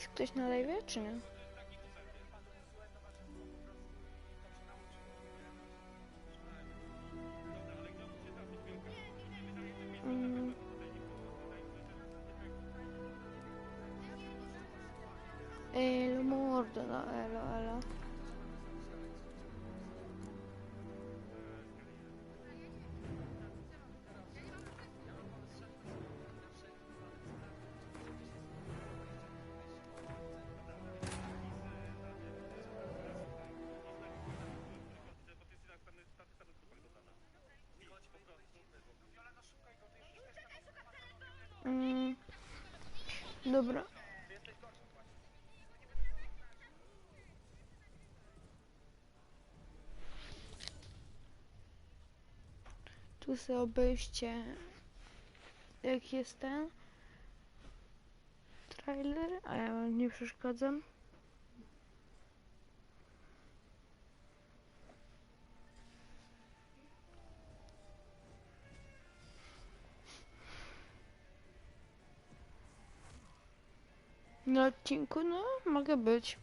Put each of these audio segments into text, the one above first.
jest ktoś na live, czy nie? Mm. Eh, elo mordo, no eh, elo, elo. Dobra. Tu sobie obejście jak jest ten trailer, a ja nie przeszkadzam. na odcinku, no mogę być.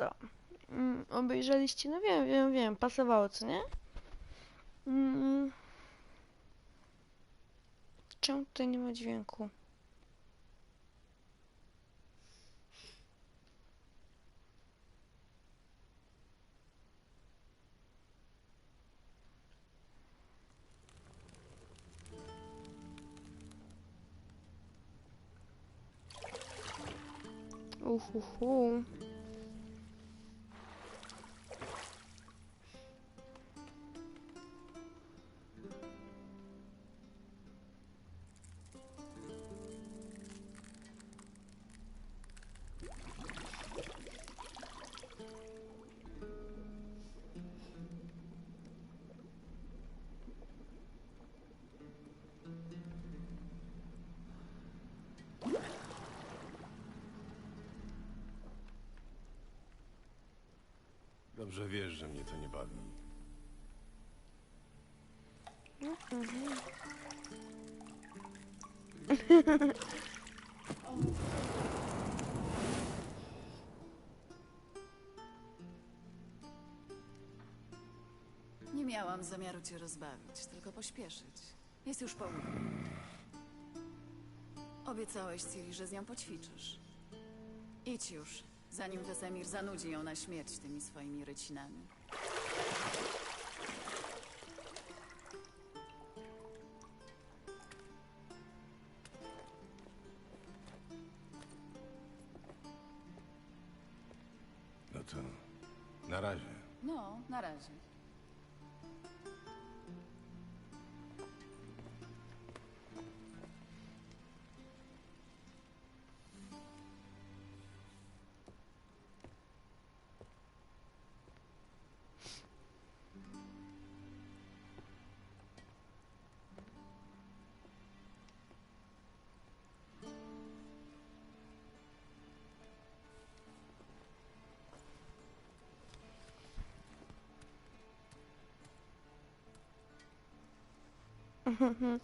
co? Mm, obejrzeliście? No wiem, wiem, wiem, pasowało, co nie? Mm. Czemu tutaj nie ma dźwięku? Uhuhu. Dobrze wiesz, że mnie to nie bawi. Nie miałam zamiaru cię rozbawić, tylko pośpieszyć. Jest już południe. Obiecałeś Ciri, że z nią poćwiczysz. Idź już, zanim Wesemir zanudzi ją na śmierć tymi swoimi rycinami. 哼哼哼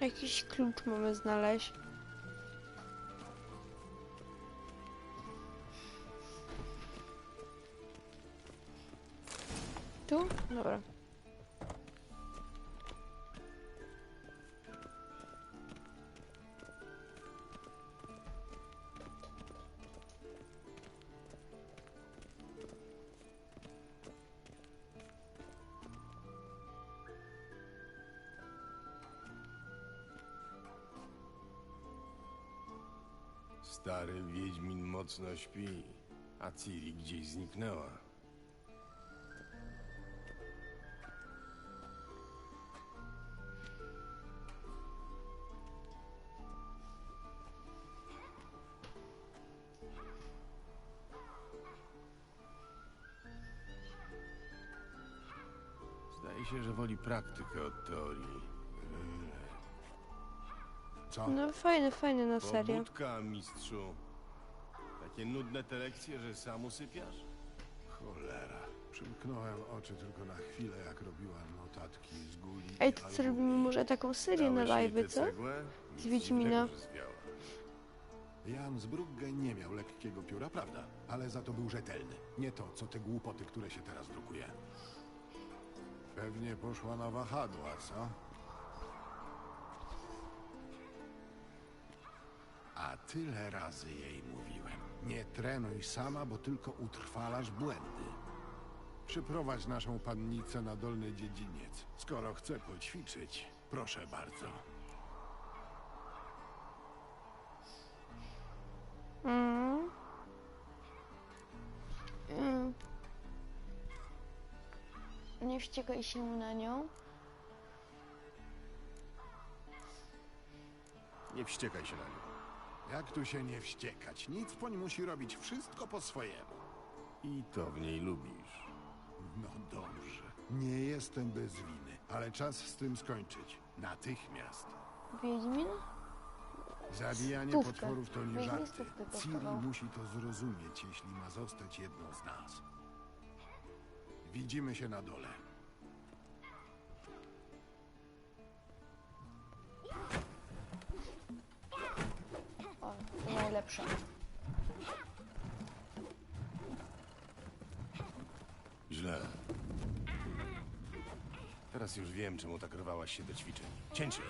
Jakiś klucz mamy znaleźć. Tu? Dobra. Mocno śpi, a Ciri gdzieś zniknęła. Zdaje się, że woli praktykę od teorii. Co? No fajny, fajny na serio. Pobudka, mistrzu. Takie nudne te lekcje, że sam usypiasz? Cholera. Przymknąłem oczy tylko na chwilę, jak robiła notatki z guli. Ej, to co robimy może taką serię na live, co? Z Wiedźmina. Jan z Brugge nie miał lekkiego pióra, prawda? Ale za to był rzetelny. Nie to, co te głupoty, które się teraz drukuje. Pewnie poszła na wahadła, co? A tyle razy jej mówiłem. Nie trenuj sama, bo tylko utrwalasz błędy. Przyprowadź naszą pannicę na dolny dziedziniec. Skoro chce poćwiczyć, proszę bardzo. Mm. Mm. Nie wściekaj się na nią. Nie wściekaj się na nią. Jak tu się nie wściekać? Nic po nim musi robić wszystko po swojemu. I to w niej lubisz. No dobrze. Nie jestem bez winy, ale czas z tym skończyć. Natychmiast. Wiedźmin? Zabijanie Stówkę. potworów to nie żarty. stówkę Ciri kosztował. musi to zrozumieć, jeśli ma zostać jedną z nas. Widzimy się na dole. Najlepsze. Źle. Teraz już wiem, czemu tak rwałaś się do ćwiczeń. Cięcie!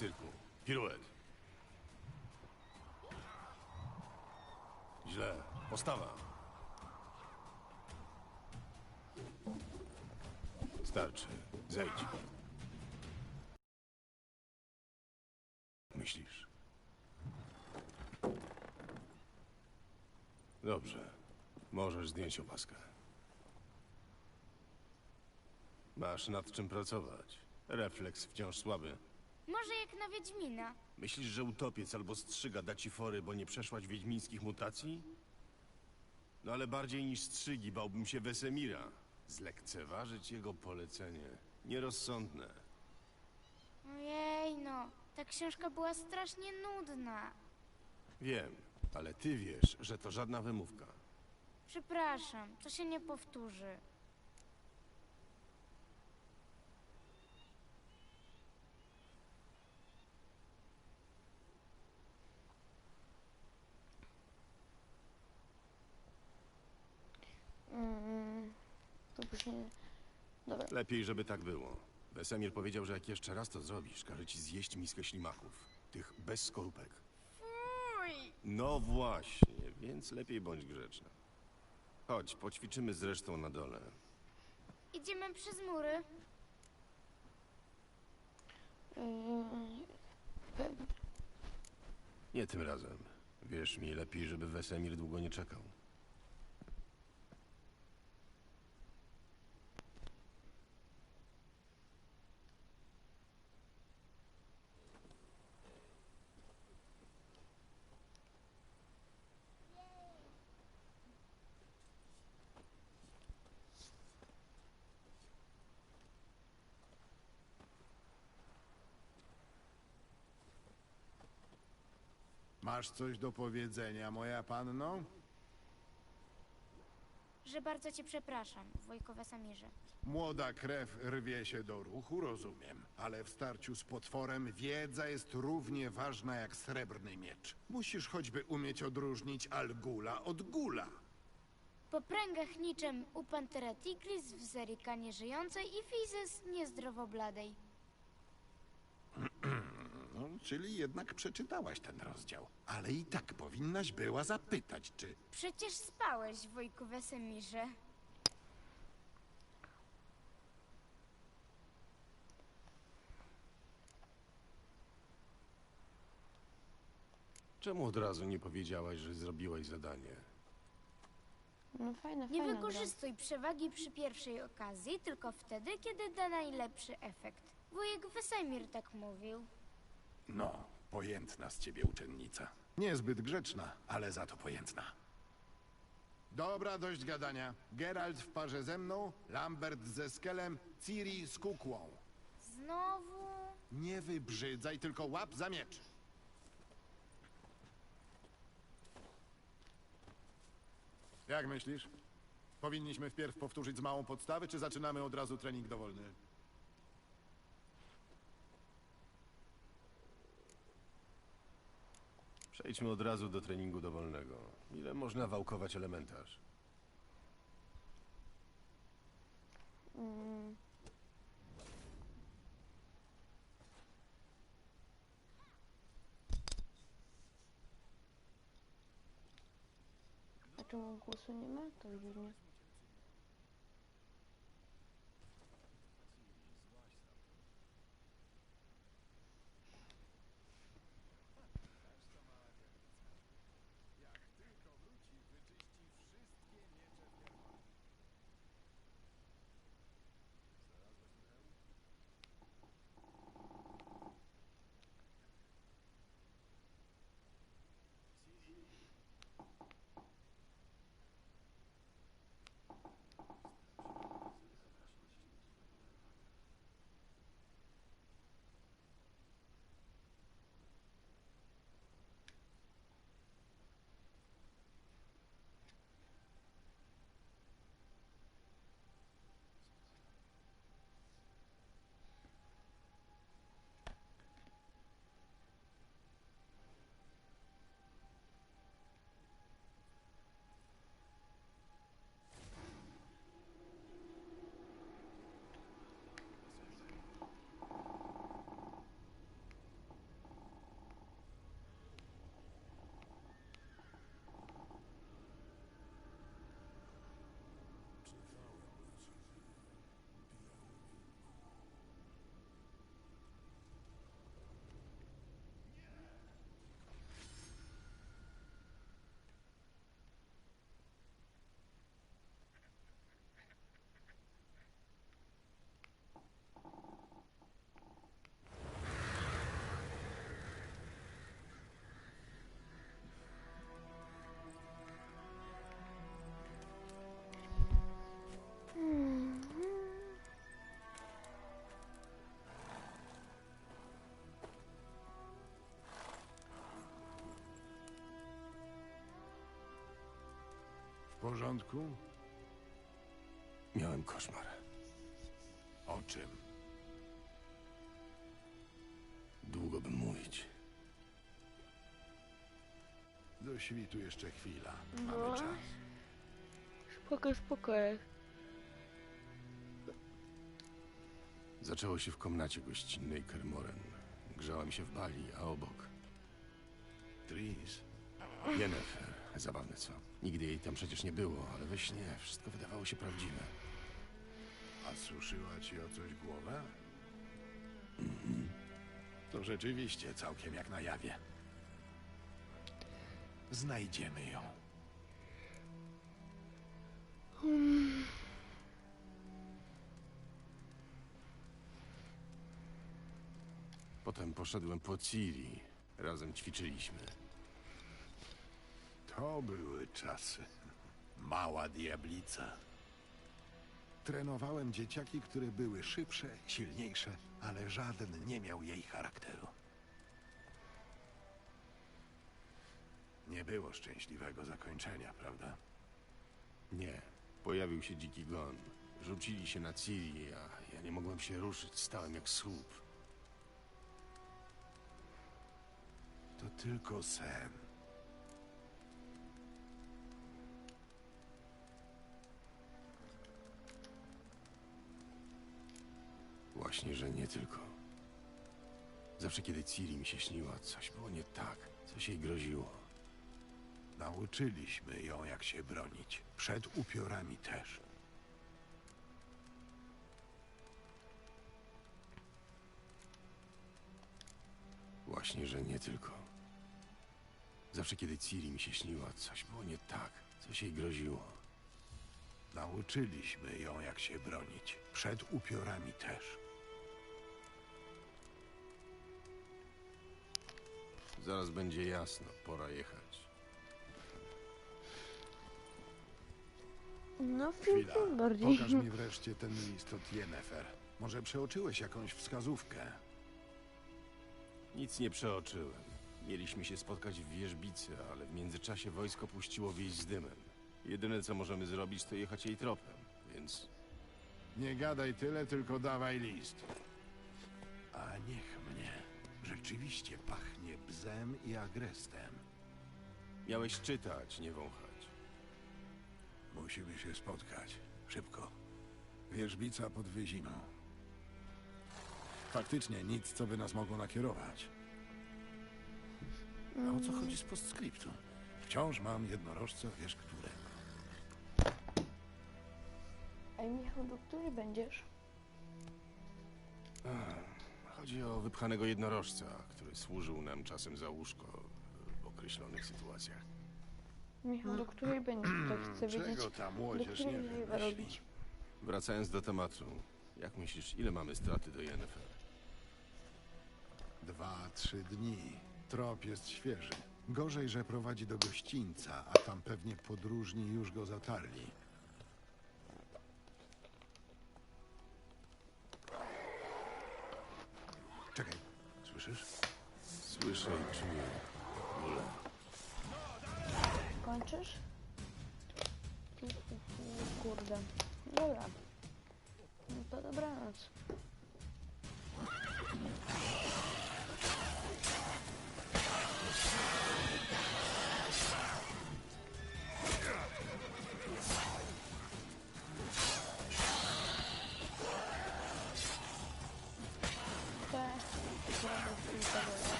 Cyrku. Piruet. Źle. Postawa. Starczy. Zejdź. Myślisz? Dobrze. Możesz zdjąć opaskę. Masz nad czym pracować. Refleks wciąż słaby. Może jak na Wiedźmina. Myślisz, że utopiec albo strzyga da ci fory, bo nie przeszłaś wiedźmińskich mutacji? No ale bardziej niż strzygi bałbym się Wesemira. Zlekceważyć jego polecenie. Nierozsądne. Ojej no, ta książka była strasznie nudna. Wiem, ale ty wiesz, że to żadna wymówka. Przepraszam, to się nie powtórzy. Później... Dobra. Lepiej, żeby tak było. Wesemir powiedział, że jak jeszcze raz to zrobisz, każe ci zjeść miskę ślimaków. Tych bez skorupek. No właśnie, więc lepiej bądź grzeczna. Chodź, poćwiczymy zresztą na dole. Idziemy przez mury. Nie tym razem. Wierz mi, lepiej, żeby Wesemir długo nie czekał. Masz coś do powiedzenia, moja panno? Że bardzo cię przepraszam, wujkowe Samirze. Młoda krew rwie się do ruchu, rozumiem. Ale w starciu z potworem wiedza jest równie ważna jak srebrny miecz. Musisz choćby umieć odróżnić Algula od Gula. Po pręgach niczym u Pantera Tigris w Zerika nieżyjącej i Fizes niezdrowo bladej. No, czyli jednak przeczytałaś ten rozdział. Ale i tak powinnaś była zapytać, czy... Przecież spałeś, wujku Wesemirze. Czemu od razu nie powiedziałaś, że zrobiłaś zadanie? No fajna, Nie fajna gra. wykorzystuj przewagi przy pierwszej okazji, tylko wtedy, kiedy da najlepszy efekt. Wujek Wesemir tak mówił. No, pojętna z ciebie uczennica. Niezbyt grzeczna, ale za to pojętna. Dobra, dość gadania. Geralt w parze ze mną, Lambert ze Skelem, Ciri z kukłą. Znowu... Nie wybrzydzaj, tylko łap za miecz. Jak myślisz? Powinniśmy wpierw powtórzyć z małą podstawy, czy zaczynamy od razu trening dowolny? Przejdźmy od razu do treningu dowolnego. Ile można wałkować elementarz? Mm. A czemu głosu nie ma? To dziwnie. Porządku? Miałem koszmar. O czym? Długo bym mówić. Do świtu jeszcze chwila. No. Mamy czas. Spoko, spoko. Zaczęło się w komnacie gościnnej Kermoren. Grzałem się w bali, a obok Tris, Yennefer. Zabawne co? Nigdy jej tam przecież nie było, ale we śnie wszystko wydawało się prawdziwe. a suszyła ci o coś głowę? To rzeczywiście całkiem jak na jawie. Znajdziemy ją. Potem poszedłem po Ciri. Razem ćwiczyliśmy. To były czasy. Mała diablica. Trenowałem dzieciaki, które były szybsze, silniejsze, ale żaden nie miał jej charakteru. Nie było szczęśliwego zakończenia, prawda? Nie. Pojawił się dziki gon. Rzucili się na Ciri, a ja nie mogłem się ruszyć. Stałem jak słup. To tylko sen. Właśnie, że nie tylko. Zawsze kiedy Ciri mi się śniła, coś było nie tak. Coś jej groziło. Nauczyliśmy ją, jak się bronić. Przed upiorami też. Właśnie, że nie tylko. Zawsze kiedy Ciri mi się śniła, coś było nie tak. Coś jej groziło. Nauczyliśmy ją, jak się bronić. Przed upiorami też. Zaraz będzie jasno, pora jechać. No, Chwila. bardziej. Pokaż mi wreszcie ten list od Yennefer. Może przeoczyłeś jakąś wskazówkę? Nic nie przeoczyłem. Mieliśmy się spotkać w wieżbicy, ale w międzyczasie wojsko puściło wieś z dymem. Jedyne co możemy zrobić, to jechać jej tropem, więc Nie gadaj tyle, tylko dawaj list. A niech mnie. Rzeczywiście pachnie bzem i agrestem. miałeś czytać, nie wąchać. Musimy się spotkać. Szybko. Wierzbica pod Wyzimą. Faktycznie nic, co by nas mogło nakierować. A o co chodzi z postscriptum? Wciąż mam jednorożca, wiesz którego. Ej, Michał, do której będziesz? Chodzi o wypchanego jednorożca, który służył nam czasem za łóżko w określonych sytuacjach. Michał, do której będziesz? Tak chcę wiedzieć, Czego ta do młodzież nie której wymyśli? live'a robić. Wracając do tematu, jak myślisz, ile mamy straty do Yennefer? Dwa, trzy dni. Trop jest świeży. Gorzej, że prowadzi do gościńca, a tam pewnie podróżni już go zatarli. Słyszysz? Słyszę i czuję bóle. Kończysz? Kurde. Dobra. No to dobranoc.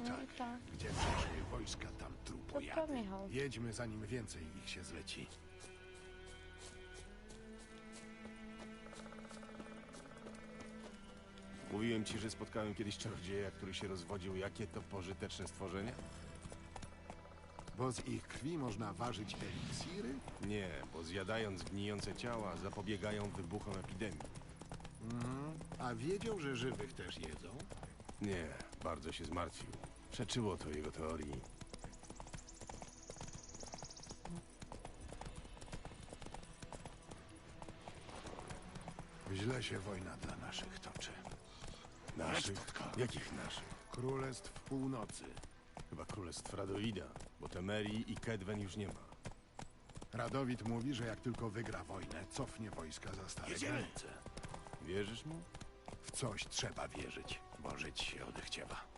Tak. i tak. Gdzie przeszły wojska, tam To trupojady. Michał? Jedźmy, zanim więcej ich się zleci. Mówiłem ci, że spotkałem kiedyś czarodzieja, który się rozwodził. Jakie to pożyteczne stworzenie? Bo z ich krwi można ważyć eliksiry? Nie, bo zjadając gnijące ciała, zapobiegają wybuchom epidemii. Mhm. A wiedział, że żywych też jedzą? Nie, bardzo się zmartwił. Przeczyło to jego teorii. Źle się wojna dla naszych toczy. Naszych? Jakich naszych? Królestw Północy. Chyba królestw Radowida, bo Temerii i Kedwen już nie ma. Radowid mówi, że jak tylko wygra wojnę, cofnie wojska za stare granice. Wierzysz mu? W coś trzeba wierzyć, bo żyć się odechciewa.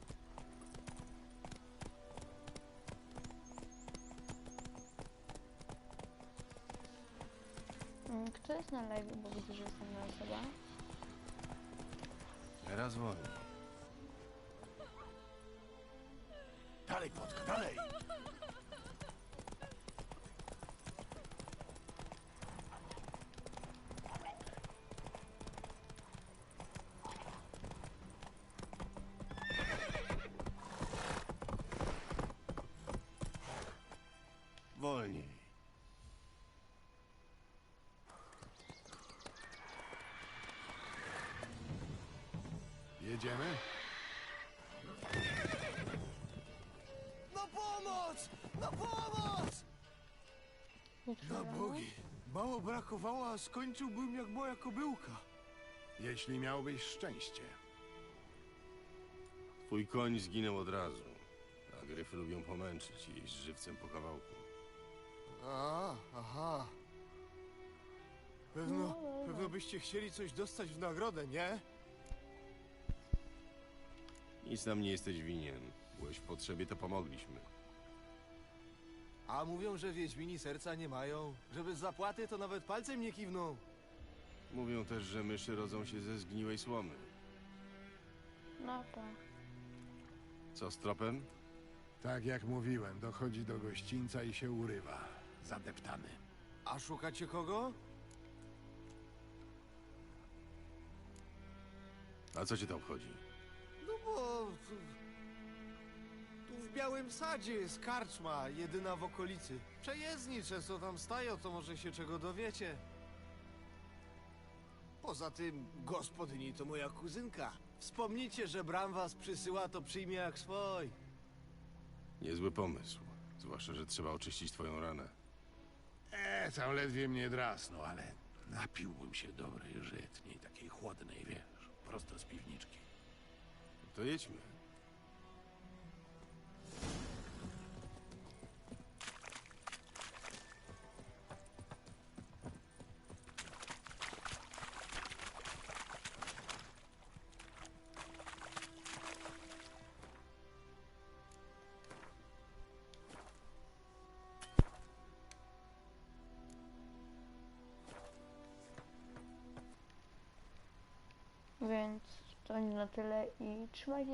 Na live, bo widzę, że jest jedna osoba. Teraz wolno. Jedziemy? Na pomoc! Na pomoc! Na bogi! Mało brakowało, a skończyłbym jak moja kobyłka. Jeśli miałbyś szczęście. Twój koń zginął od razu. A gryfy lubią pomęczyć i jeść żywcem po kawałku. A, aha. Pewno, pewno byście chcieli coś dostać w nagrodę, nie? Nic nam nie jesteś winien. Byłeś w potrzebie, to pomogliśmy. A mówią, że Wiedźmini serca nie mają. Że bez zapłaty to nawet palcem nie kiwną. Mówią też, że myszy rodzą się ze zgniłej słomy. No to. Co z tropem? Tak jak mówiłem, dochodzi do gościńca i się urywa. Zadeptany. A szukacie kogo? A co cię to obchodzi? No bo... Tu, tu w Białym Sadzie jest karczma, jedyna w okolicy. Przejezdni często tam stają, to może się czego dowiecie. Poza tym, gospodyni to moja kuzynka. Wspomnijcie, że Bram was przysyła, to przyjmie jak swój. Niezły pomysł. Zwłaszcza, że trzeba oczyścić twoją ranę. E, tam ledwie mnie drasnął, ale napiłbym się dobrej żytniej, takiej chłodnej, wiesz, prosto z piwniczki. To jedźmy. Więc to nie na tyle i trzymajcie się.